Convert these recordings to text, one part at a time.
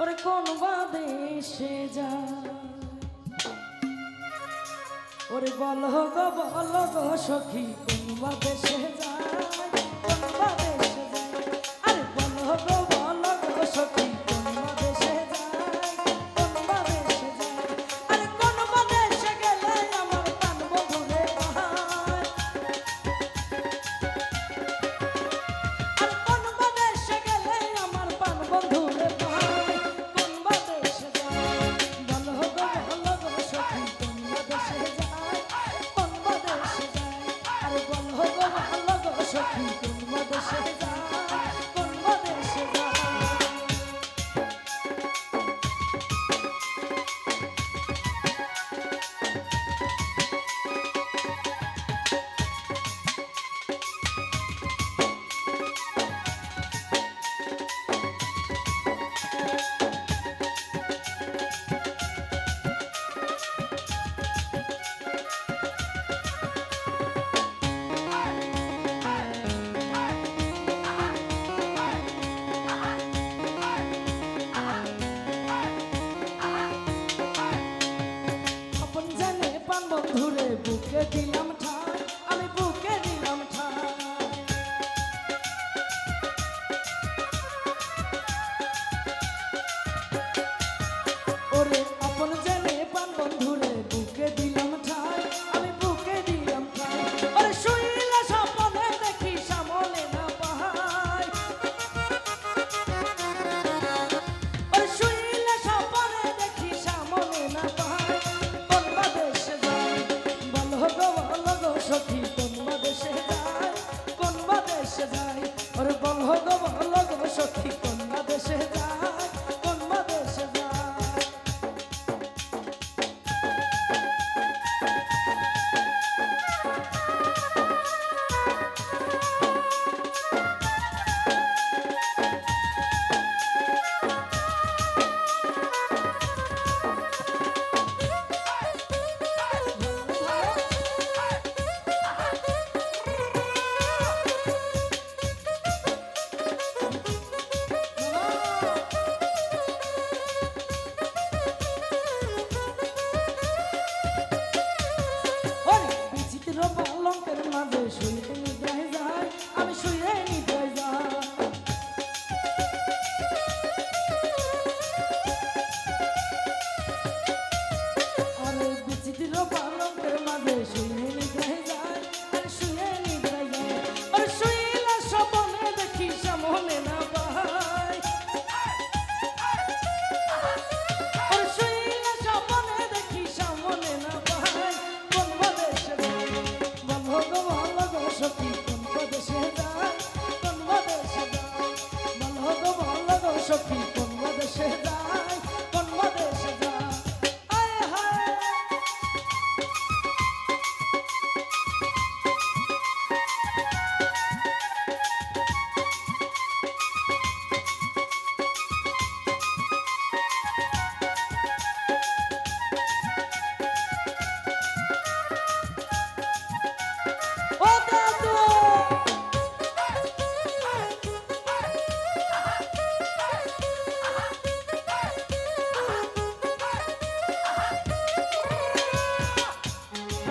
ওরে কোন বাদেশে যা ওরে বলো গো বলো গো সখী কোন বাদেশে যায়?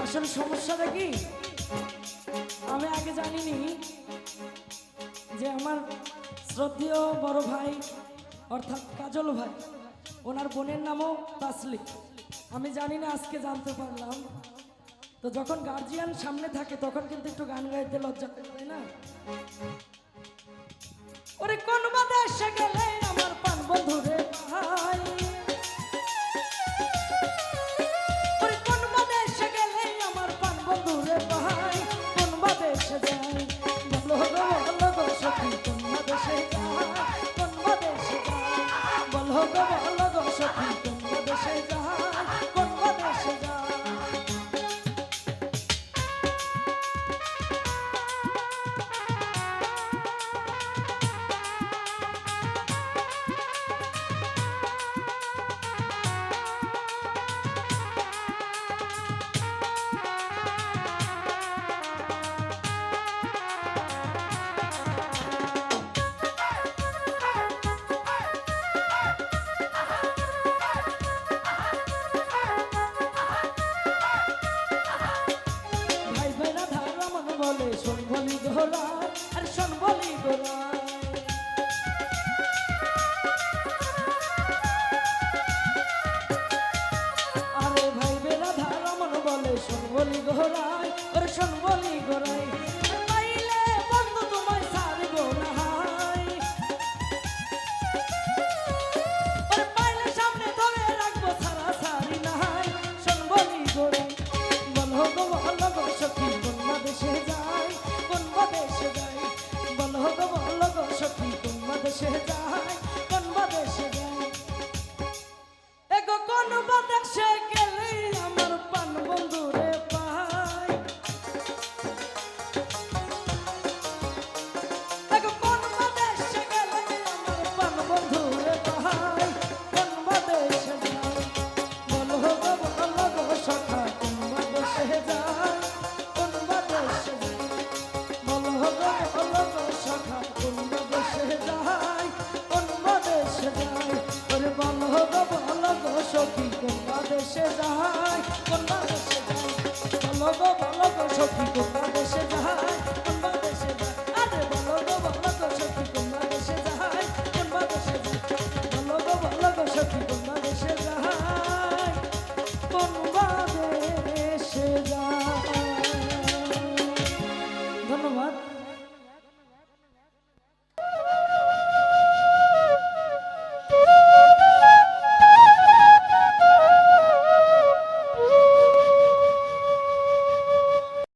আসলে সমস্যাটা কি? আমি আগে জানিনি যে আমার শ্রদ্ধেয় বড় ভাই, অর্থাৎ কাজল ভাই, ওনার বোনের নামও তাসলি আমি জানি না, আজকে জানতে পারলাম। তো যখন গার্জিয়ান সামনে থাকে, তখন কিন্তু একটু গান গাইতে লজ্জা করে, তাই না? ওরে কোন বাদে এসে গেলে আমার পান বন্ধুরে ভাই? শুনবলি দোলা আর শুনবলি দোলা আরে ভাই বেলা ধারমন বলে শুনবলি গোহরায় আর শুনবলি গোড়ায় দেশে যায় ওরে বল গো বল গো সখী, কোন দেশে যায়, কোন দেশে যায়। বল গো বল গো সখী, কোন